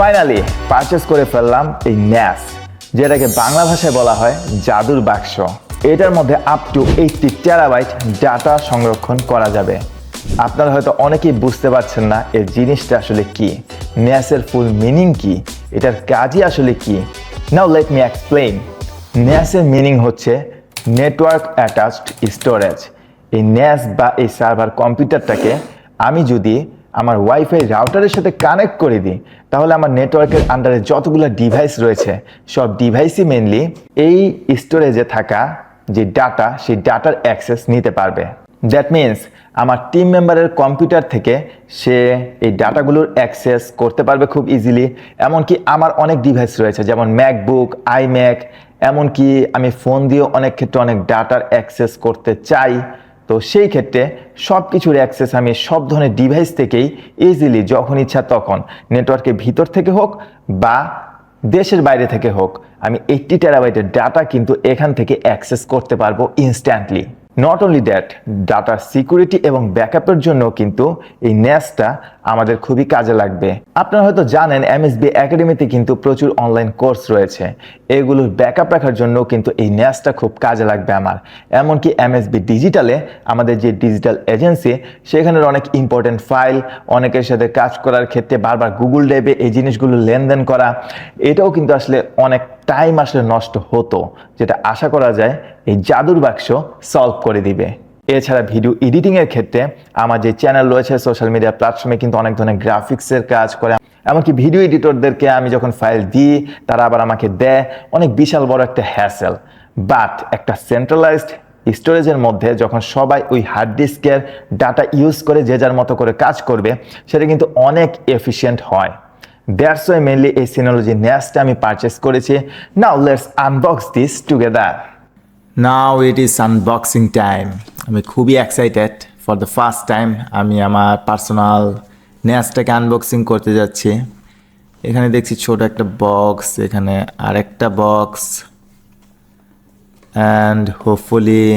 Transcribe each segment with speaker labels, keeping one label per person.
Speaker 1: Finally purchase করে ফেললাম এই ন্যাস, যেটাকে বাংলা ভাষায় বলা হয় জাদুর বাক্স। এটার মধ্যে up to eighty terabyte data সংরক্ষণ করা যাবে। আপনারা হয়তো অনেকেই বুঝতে পারছেন না এই জিনিসটা আসলে কি। ন্যাসের ফুল মিনিং কি? এটার কাজই আসলে কি? নাও লেট মি এক্সপ্লেইন ন্যাসের মিনিং হচ্ছে নেটওয়ার্ক অ্যাটাচড স্টোরেজ এই ন্যাস বা এই সার্ভার কম্পিউটারটাকে আমি যদি আমার ওয়াইফাই রাউটারের সাথে কানেক্ট করে দিই, তাহলে আমার নেটওয়ার্কের আন্ডারে যতগুলো ডিভাইস রয়েছে, সব ডিভাইসই মেনলি এই স্টোরেজে থাকা যে ডাটা সেই ডাটার অ্যাক্সেস নিতে পারবে। দ্যাট মিন্স আমার টিম মেম্বারের কম্পিউটার থেকে সে এই ডাটাগুলোর অ্যাক্সেস করতে পারবে খুব ইজিলি এমনকি আমার অনেক ডিভাইস রয়েছে, যেমন ম্যাকবুক আইম্যাক এমনকি আমি ফোন দিয়েও অনেক ক্ষেত্রে অনেক ডাটার অ্যাক্সেস করতে চাই। তো সেই ক্ষেত্রে সব কিছুর অ্যাক্সেস আমি সব ধরনের ডিভাইস থেকেই ইজিলি যখন ইচ্ছা তখন নেটওয়ার্কের ভিতর থেকে হোক বা দেশের বাইরে থেকে হোক আমি এইটটি টেরাবাইটের ডাটা কিন্তু এখান থেকে অ্যাক্সেস করতে পারব instantly not only that data security এবং ব্যাকআপের জন্য কিন্তু এই ন্যাসটা আমাদের খুবই কাজে লাগবে। আপনারা হয়তো জানেন এমএসবি একাডেমিতে কিন্তু প্রচুর অনলাইন কোর্স রয়েছে। এগুলোর ব্যাকআপ রাখার জন্য কিন্তু এই ন্যাসটা খুব কাজে লাগবে আমার। এমনকি এমএসবি ডিজিটালে আমাদের যে ডিজিটাল এজেন্সি সেখানের অনেক ইম্পর্টেন্ট ফাইল অনেকের সাথে কাজ করার ক্ষেত্রে বারবার গুগল ড্রাইভে এই জিনিসগুলো লেনদেন করা, এটাও কিন্তু আসলে অনেক টাইম আসলে নষ্ট হতো, যেটা আশা করা যায় এই জাদুর বাক্স সলভ করে দিবে। এছাড়া ভিডিও এডিটিংয়ের ক্ষেত্রে আমার যে চ্যানেল রয়েছে সোশ্যাল মিডিয়া প্ল্যাটফর্মে কিন্তু অনেক ধরনের গ্রাফিক্সের কাজ করে। এমনকি ভিডিও এডিটরদেরকে আমি যখন ফাইল দিই, তারা আবার আমাকে দেয়। অনেক বিশাল বড় একটা হ্যাসেল বাট একটা সেন্ট্রালাইজড স্টোরেজের মধ্যে যখন সবাই ওই হার্ড ডিস্কের ডাটা ইউজ করে যে যার মতো করে কাজ করবে, সেটা কিন্তু অনেক এফিসিয়েন্ট হয়। দ্যাটস ওয়াই মেনলি এই সিনোলজি ন্যাসটা আমি পারচেস করেছি। Now let's unbox this together now it is unboxing time আমি খুবই excited for the first time আমি আমার পার্সোনাল ন্যাসটাকে আনবক্সিং করতে যাচ্ছি। এখানে দেখছি ছোট একটা বক্স এখানে আরেকটা বক্স অ্যান্ড হোপফুলি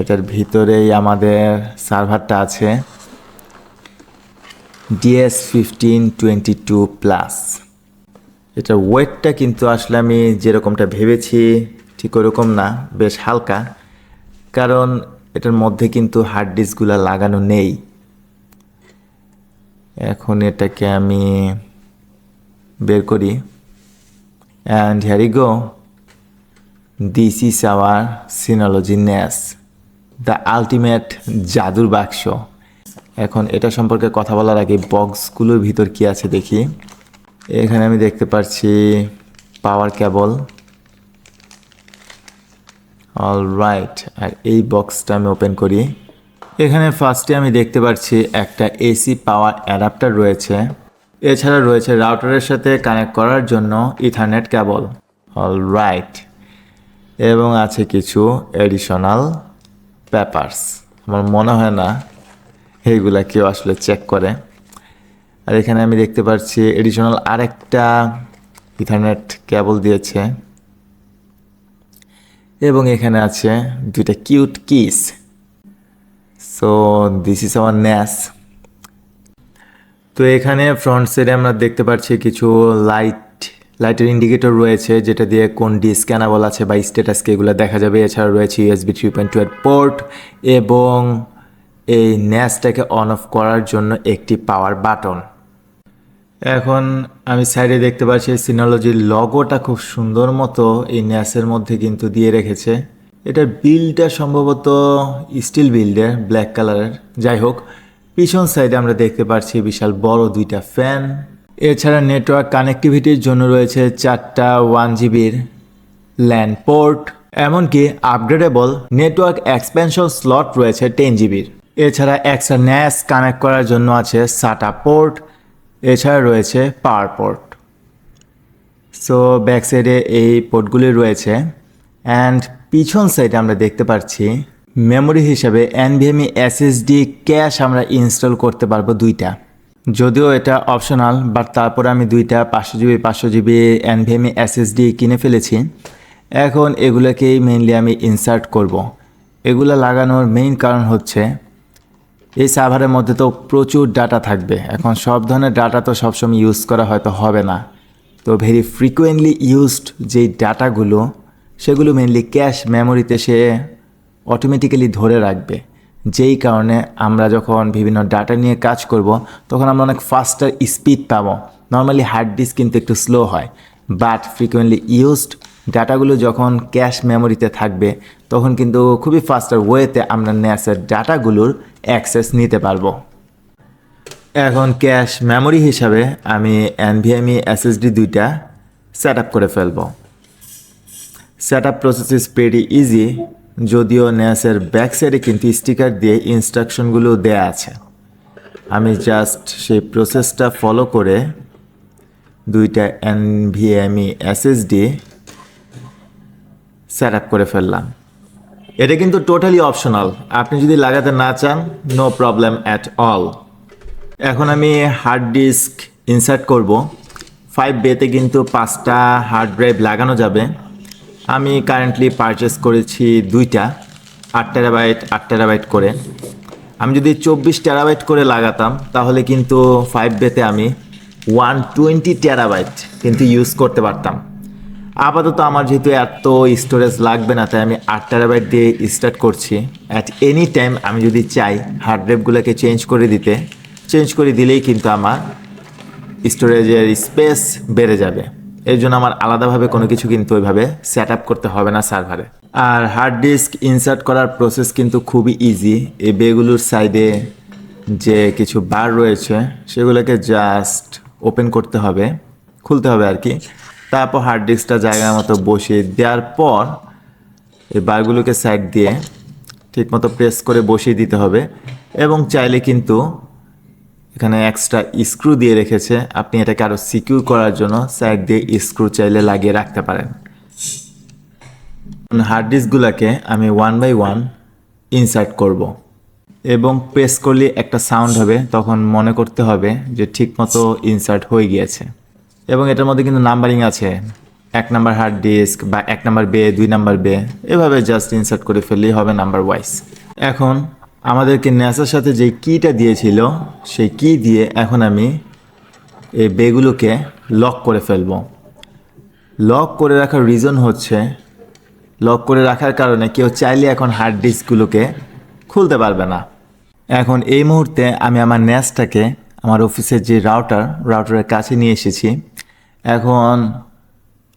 Speaker 1: এটার ভিতরেই আমাদের সার্ভারটা আছে। DS fifteen twenty two plus এটার ওয়েটটা কিন্তু আসলে আমি যেরকমটা ভেবেছি, ঠিক ওরকম না, বেশ হালকা। কারণ এটার মধ্যে কিন্তু হার্ড ডিস্কগুলো লাগানো নেই। এখন এটাকে আমি বের করি। And hurry go this is our Synology NAS the ultimate জাদুর বাক্স। এখন এটা সম্পর্কে কথা বলার আগে বক্সগুলোর ভিতর কি আছে দেখি। এখানে আমি দেখতে পাচ্ছি পাওয়ার কেবল অল রাইট আর এই বক্সটা আমি ওপেন করি। এখানে ফার্স্টে আমি দেখতে পাচ্ছি একটা এসি পাওয়ার অ্যাডাপ্টার রয়েছে। এছাড়া রয়েছে রাউটারের সাথে কানেক্ট করার জন্য ইথারনেট কেবল অল রাইট এবং আছে কিছু এডিশনাল পেপারস আমার মনে হয় না এইগুলা কেউ আসলে চেক করে। আর এখানে আমি দেখতে পাচ্ছি এডিশনাল আরেকটা ইথারনেট কেবল দিয়েছে। এবং এখানে আছে দুইটা cute keys so this is our NAS তো এখানে ফ্রন্ট সাইডে আমরা দেখতে পাচ্ছি কিছু লাইট লাইটের ইন্ডিকেটর রয়েছে, যেটা দিয়ে কোন ডিস্ক্যানাবল আছে বা স্ট্যাটাসকে এগুলো দেখা যাবে। এছাড়া রয়েছে USB three point two port এবং এই ন্যাসটাকে অন অফ করার জন্য একটি পাওয়ার বাটন এখন আমি সাইডে দেখতে পাচ্ছি সিনোলজির লগোটা খুব সুন্দর মতো এই ন্যাসের মধ্যে কিন্তু দিয়ে রেখেছে। এটার বিলটা সম্ভবত স্টিল বিল্ডের ব্ল্যাক কালারের যাই হোক, পিছন সাইডে আমরা দেখতে পাচ্ছি বিশাল বড় দুইটা ফ্যান এছাড়া নেটওয়ার্ক কানেক্টিভিটির জন্য রয়েছে চারটা ওয়ান জিবির ল্যান্ড পোর্ট এমনকি আপগ্রেডেবল নেটওয়ার্ক এক্সপেনশন স্লট রয়েছে টেন জিবির এছাড়া এক্সট্রা ন্যাস কানেক্ট করার জন্য আছে সাটা পোর্ট এছাড়া রয়েছে পাওয়ার পোর্ট সো ব্যাক সাইডে এই পোর্টগুলি রয়েছে অ্যান্ড পিছন সাইডে আমরা দেখতে পাচ্ছি মেমোরি হিসাবে এনভিএমই এসএসডি ক্যাশ আমরা ইনস্টল করতে পারব দুইটা। যদিও এটা অপশনাল বাট তারপরে আমি দুইটা পাঁচশো জিবি পাঁচশো জিবি এনভিএমই এসএসডি কিনে ফেলেছি। এখন এগুলোকেই মেইনলি আমি ইনসার্ট করব। এগুলো লাগানোর মেইন কারণ হচ্ছে এই সার্ভারের মধ্যে তো প্রচুর ডাটা থাকবে। এখন সব ধরনের ডাটা তো সবসময় ইউজ করা হয়তো হবে না। তো ভেরি ফ্রিকুয়েন্টলি ইউজড যেই ডাটাগুলো, সেগুলো মেনলি ক্যাশ মেমোরিতে সে অটোমেটিক্যালি ধরে রাখবে। যেই কারণে আমরা যখন বিভিন্ন ডাটা নিয়ে কাজ করব, তখন আমরা অনেক ফাস্টার স্পিড পাবো। নর্মালি হার্ড ডিস্ক কিন্তু একটু স্লো হয়। বাট ফ্রিকুয়েন্টলি ইউজড ডাটাগুলো যখন ক্যাশ মেমোরিতে থাকবে তখন কিন্তু খুবই ফাস্টার ওয়েতে আমরা ন্যাসের ডাটাগুলোর অ্যাক্সেস নিতে পারব। এখন ক্যাশ মেমোরি হিসাবে আমি এনভিএমই এসএসডি দুইটা সেট আপ করে ফেলব। Set up process is very easy যদিও ন্যাসের ব্যাক সাইডে কিন্তু স্টিকার দিয়ে ইনস্ট্রাকশনগুলো দেয়া আছে। আমি জাস্ট সেই প্রসেসটা ফলো করে দুইটা এনভিএমই এসএসডি সেট আপ করে ফেললাম। এটা কিন্তু টোটালি অপশনাল আপনি যদি লাগাতে না চান নো প্রবলেম অ্যাট অল এখন আমি হার্ড ডিস্ক ইনসার্ট করব। ফাইভ বেতে কিন্তু পাঁচটা হার্ড ড্রাইভ লাগানো যাবে। আমি কারেন্টলি পারচেস করেছি দুইটা, আট টেরাবাইট আট টেরাবাইট করে। আমি যদি চব্বিশ টেরাবাইট করে লাগাতাম, তাহলে কিন্তু ফাইভ বেতে আমি ওয়ান টোয়েন্টি টেরাবাইট কিন্তু ইউজ করতে পারতাম। আপাতত আমার যেহেতু এত স্টোরেজ লাগবে না, তাই আমি আট টেরাবাইট দিয়ে স্টার্ট করছি। অ্যাট এনি টাইম আমি যদি চাই হার্ড ড্রাইভগুলোকে চেঞ্জ করে দিতে চেঞ্জ করে দিলেই কিন্তু আমার স্টোরেজের স্পেস বেড়ে যাবে। এর জন্য আমার আলাদাভাবে কোনো কিছু কিন্তু ওইভাবে সেট আপ করতে হবে না সার্ভারে আর হার্ড ডিস্ক ইনসার্ট করার প্রসেস কিন্তু খুবই ইজি এই বেগুলোর সাইডে যে কিছু বার রয়েছে, সেগুলোকে জাস্ট ওপেন করতে হবে। খুলতে হবে আর কি। তারপর হার্ড ডিস্কটা জায়গার মতো বসিয়ে দেওয়ার পর এই বারগুলোকে সাইড দিয়ে ঠিকমতো প্রেস করে বসিয়ে দিতে হবে এবং চাইলে কিন্তু এখানে এক্সট্রা স্ক্রু দিয়ে রেখেছে। আপনি এটাকে আরও সিকিউর করার জন্য সাইড দিয়ে স্ক্রু চাইলে লাগিয়ে রাখতে পারেন। হার্ড ডিস্কগুলোকে আমি ওয়ান বাই ওয়ান ইনসার্ট করব এবং প্রেস করলে একটা সাউন্ড হবে, তখন মনে করতে হবে যে ঠিকমতো ইনসার্ট হয়ে গিয়েছে। এবং এটার মধ্যে কিন্তু নাম্বারিং আছে। এক নাম্বার হার্ড ডিস্ক বা এক নাম্বার বে, দুই নাম্বার বে, এভাবে জাস্ট ইনসার্ট করে ফেললেই হবে নাম্বার ওয়াইজ। এখন আমাদেরকে ন্যাসার সাথে যে কিটা দিয়েছিল, সেই কি দিয়ে এখন আমি এই বেগুলোকে লক করে ফেলব। লক করে রাখার রিজন হচ্ছে লক করে রাখার কারণে কেউ চাইলে এখন হার্ড ডিস্কগুলোকে খুলতে পারবে না। এখন এই মুহূর্তে আমি আমার ন্যাসটাকে, আমার অফিসের যে রাউটার রাউটারের কাছে নিয়ে এসেছি। এখন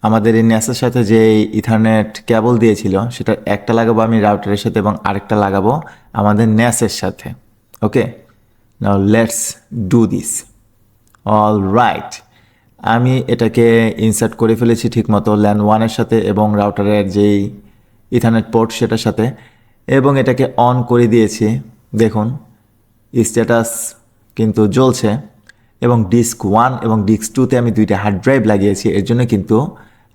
Speaker 1: আমাদের এই ন্যাসের সাথে যে ইথারনেট কেবল দিয়েছিল, সেটা একটা লাগাবো আমি রাউটারের সাথে এবং আরেকটা লাগাবো আমাদের ন্যাসের সাথে। Okay? Now let's do this all right আমি এটাকে ইনসার্ট করে ফেলেছি ঠিকমতো ল্যান্ড ওয়ানের সাথে এবং রাউটারের যেই ইথারনেট পোর্ট সেটার সাথে এবং এটাকে অন করে দিয়েছি। দেখুন স্ট্যাটাস কিন্তু জ্বলছে। এবং ডিস্ক ওয়ান এবং ডিস্ক টুতে আমি দুইটা হার্ড ড্রাইভ লাগিয়েছি। এর জন্য কিন্তু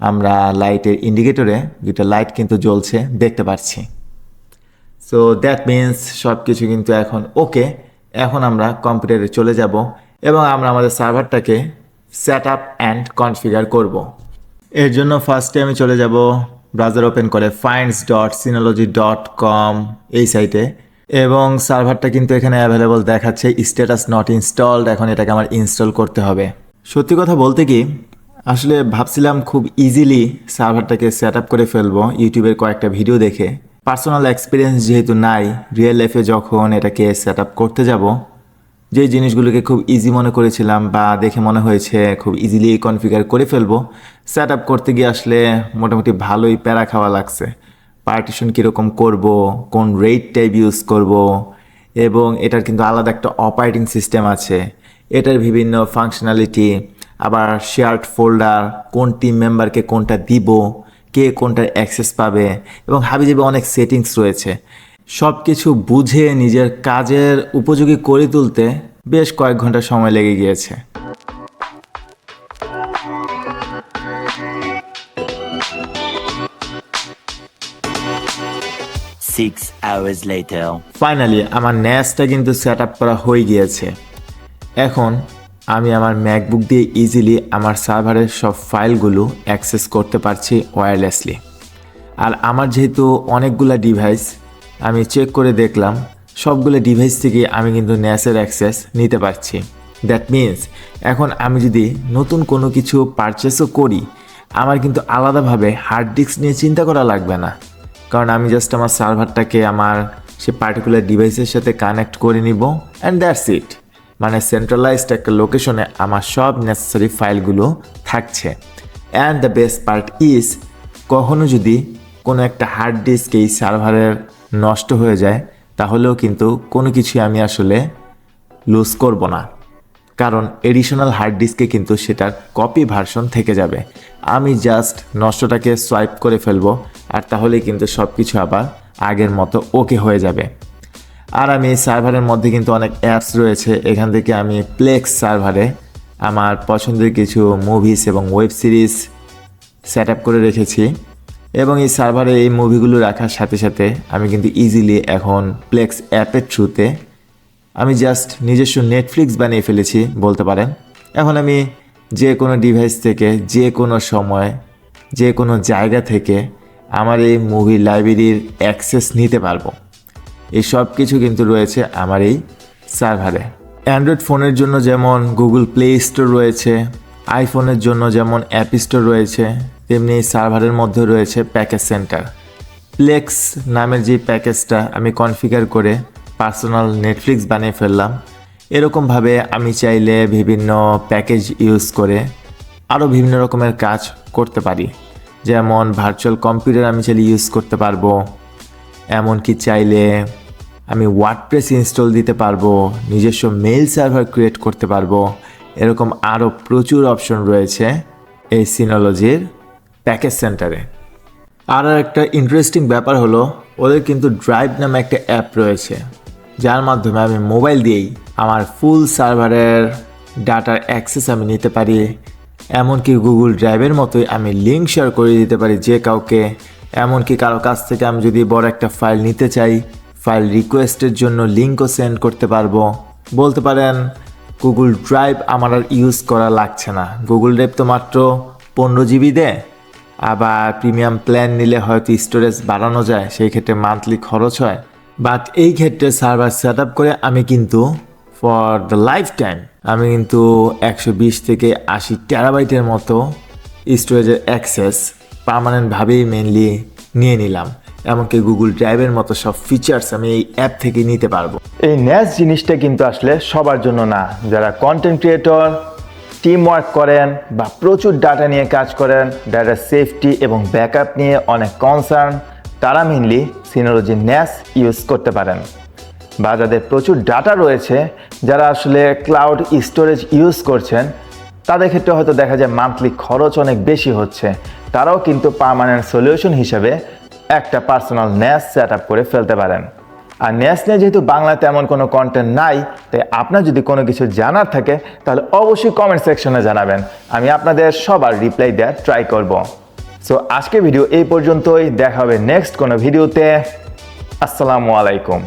Speaker 1: আমরা লাইটের ইন্ডিকেটরে দুইটা লাইট কিন্তু জ্বলছে, দেখতে পাচ্ছি। সো দ্যাট মিন্স সব কিছু কিন্তু এখন ওকে এখন আমরা কম্পিউটারে চলে যাব এবং আমরা আমাদের সার্ভারটাকে সেট আপ অ্যান্ড কনফিগার করব। এর জন্য ফার্স্টে আমি চলে যাব ব্রাউজার ওপেন করে finds dot Synology dot com এই সাইটে এবং সার্ভারটা কিন্তু এখানে অ্যাভেলেবল দেখাচ্ছে স্ট্যাটাস নট ইনস্টলড এখন এটাকে আমার ইনস্টল করতে হবে। সত্যি কথা বলতে কি, আসলে ভাবছিলাম খুব ইজিলি সার্ভারটাকে সেট আপ করে ফেলব, ইউটিউবের কয়েকটা ভিডিও দেখে। পার্সোনাল এক্সপিরিয়েন্স যেহেতু নাই রিয়েল লাইফে যখন এটাকে সেট আপ করতে যাব, যে জিনিসগুলোকে খুব ইজি মনে করেছিলাম বা দেখে মনে হয়েছে খুব ইজিলি কনফিগার করে ফেলব সেট আপ করতে গিয়ে আসলে মোটামুটি ভালোই প্যারা খাওয়া লাগছে। পার্টিশন কীরকম করব, কোন রেট টাইপ ইউজ করব, এবং এটার কিন্তু আলাদা একটা অপারেটিং সিস্টেম আছে। এটার বিভিন্ন ফাংশনালিটি আবার শেয়ার্ড ফোল্ডার কোন টিম মেম্বারকে কোনটা দিব, কে কোনটার অ্যাক্সেস পাবে, এবং হাবিজাবি অনেক সেটিংস রয়েছে। সব কিছু বুঝে নিজের কাজের উপযোগী করে তুলতে বেশ কয়েক ঘণ্টা সময় লেগে গিয়েছে।
Speaker 2: Six hours later.
Speaker 1: ফাইনালি আমার ন্যাসটা কিন্তু সেট আপ করা হয়ে গিয়েছে। এখন আমি আমার ম্যাকবুক দিয়ে ইজিলি আমার সার্ভারের সব ফাইলগুলো অ্যাক্সেস করতে পারছি ওয়্যারলেসলি আর আমার যেহেতু অনেকগুলা ডিভাইস আমি চেক করে দেখলাম, সবগুলো ডিভাইস থেকে আমি কিন্তু ন্যাসের অ্যাক্সেস নিতে পারছি। দ্যাট মিন্স এখন আমি যদি নতুন কোনো কিছু পারচেসও করি, আমার কিন্তু আলাদাভাবে হার্ড ডিস্ক নিয়ে চিন্তা করা লাগবে না। কারণ আমি জাস্ট আমার সার্ভারটাকে আমার সে পার্টিকুলার ডিভাইসের সাথে কানেক্ট করে নিব অ্যান্ড দ্যাটস ইট মানে সেন্ট্রালাইজড একটা লোকেশনে আমার সব নেসেসারি ফাইলগুলো থাকছে। And the best part is কখনো যদি কোনো একটা হার্ড ডিস্ক এই সার্ভারের নষ্ট হয়ে যায়, তাহলেও কিন্তু কোনো কিছুই আমি আসলে লুজ করব না। কারণ এডিশনাল হার্ড ডিস্কে কিন্তু সেটার কপি ভার্সন থেকে যাবে। আমি জাস্ট নষ্টটাকে সোয়াইপ করে ফেলব, আর তাহলেই কিন্তু সব কিছু আবার আগের মতো ওকে হয়ে যাবে। আর আমি সার্ভারের মধ্যে কিন্তু অনেক অ্যাপস রয়েছে, এখান থেকে আমি প্লেক্স সার্ভারে আমার পছন্দের কিছু মুভিস এবং ওয়েব সিরিজ সেট আপ করে রেখেছি। এবং এই সার্ভারে এই মুভিগুলো রাখার সাথে সাথে আমি কিন্তু ইজিলি এখন প্লেক্স অ্যাপের থ্রুতে আমি জাস্ট নিজস্ব নেটফ্লিক্স বানিয়ে ফেলেছি, বলতে পারেন। এখন আমি যে কোনো ডিভাইস থেকে, যে কোনো সময়, যে কোনো জায়গা থেকে আমার এই মুভি লাইব্রেরির অ্যাক্সেস নিতে পারব। এই সব কিছু কিন্তু রয়েছে আমার এই সার্ভারে অ্যান্ড্রয়েড ফোনের জন্য যেমন গুগল প্লে স্টোর রয়েছে আইফোনের জন্য যেমন অ্যাপ স্টোর রয়েছে, তেমনি সার্ভারের মধ্যে রয়েছে প্যাকেজ সেন্টার প্লেক্স নামের যে প্যাকেজটা আমি কনফিগার করে পার্সোনাল নেটফ্লিক্স বানিয়ে ফেললাম। এরকমভাবে আমি চাইলে বিভিন্ন প্যাকেজ ইউজ করে আরও বিভিন্ন রকমের কাজ করতে পারি। যেমন ভার্চুয়াল কম্পিউটার আমি চাইলে ইউজ করতে পারব। এমনকি চাইলে আমি ওয়ার্ডপ্রেস ইনস্টল দিতে পারব। নিজস্ব মেইল সার্ভার ক্রিয়েট করতে পারব। এরকম আরও প্রচুর অপশন রয়েছে এই সিনোলজির প্যাকেজ সেন্টারে আর একটা ইন্টারেস্টিং ব্যাপার হলো, ওদের কিন্তু ড্রাইভ নামে একটা অ্যাপ রয়েছে। যার মাধ্যমে আমি মোবাইল দিয়েই আমার ফুল সার্ভারের ডাটার অ্যাক্সেস আমি নিতে পারি। এমনকি গুগল ড্রাইভের মতোই আমি লিঙ্ক শেয়ার করে দিতে পারি যে কাউকে। এমনকি কারও কাছ থেকে আমি যদি বড় একটা ফাইল নিতে চাই ফাইল রিকোয়েস্টের জন্য লিঙ্কও সেন্ড করতে পারব। বলতে পারেন গুগল ড্রাইভ আমার আর ইউজ করা লাগছে না। গুগল ড্রাইভ তো মাত্র পনেরো জিবি দেয় আবার প্রিমিয়াম প্ল্যান নিলে হয়তো স্টোরেজ বাড়ানো যায়, সেই ক্ষেত্রে মান্থলি খরচ হয়। বাট এই ক্ষেত্রে সার্ভার সেট করে আমি কিন্তু ফর দ্য লাইফ টাইম আমি কিন্তু একশো বিশ থেকে আশি টেরাবাইটের মতো স্টোরেজের অ্যাক্সেস পার্মানেন্টভাবেই মেনলি নিয়ে নিলাম। এমনকি গুগল ড্রাইভের মতো সব ফিচার্স আমি এই অ্যাপ থেকে নিতে পারব। এই ন্যাস জিনিসটা কিন্তু আসলে সবার জন্য না। যারা কন্টেন্ট ক্রিয়েটর টিম ওয়ার্ক করেন বা প্রচুর ডাটা নিয়ে কাজ করেন ডাটা সেফটি এবং ব্যাকআপ নিয়ে অনেক কনসার্ন তারা মেনলি সিনোলজি ন্যাস ইউজ করতে পারেন। বা যাদের প্রচুর ডাটা রয়েছে, যারা আসলে ক্লাউড স্টোরেজ ইউজ করছেন, তাদের ক্ষেত্রে হয়তো দেখা যায় মান্থলি খরচ অনেক বেশি হচ্ছে। তারাও কিন্তু পার্মানেন্ট সলিউশন হিসেবে একটা পার্সোনাল ন্যাস সেট আপ করে ফেলতে পারেন। আর ন্যাস নিয়ে যেহেতু বাংলাতে এমন কোনো কন্টেন্ট নাই, তাই আপনার যদি কোনো কিছু জানার থাকে, তাহলে অবশ্যই কমেন্ট সেকশনে জানাবেন। আমি আপনাদের সবার রিপ্লাই দেওয়ার ট্রাই করব। সো আজকে ভিডিও এই পর্যন্তই। দেখা হবে নেক্সট কোনো ভিডিওতে আসসালামু আলাইকুম।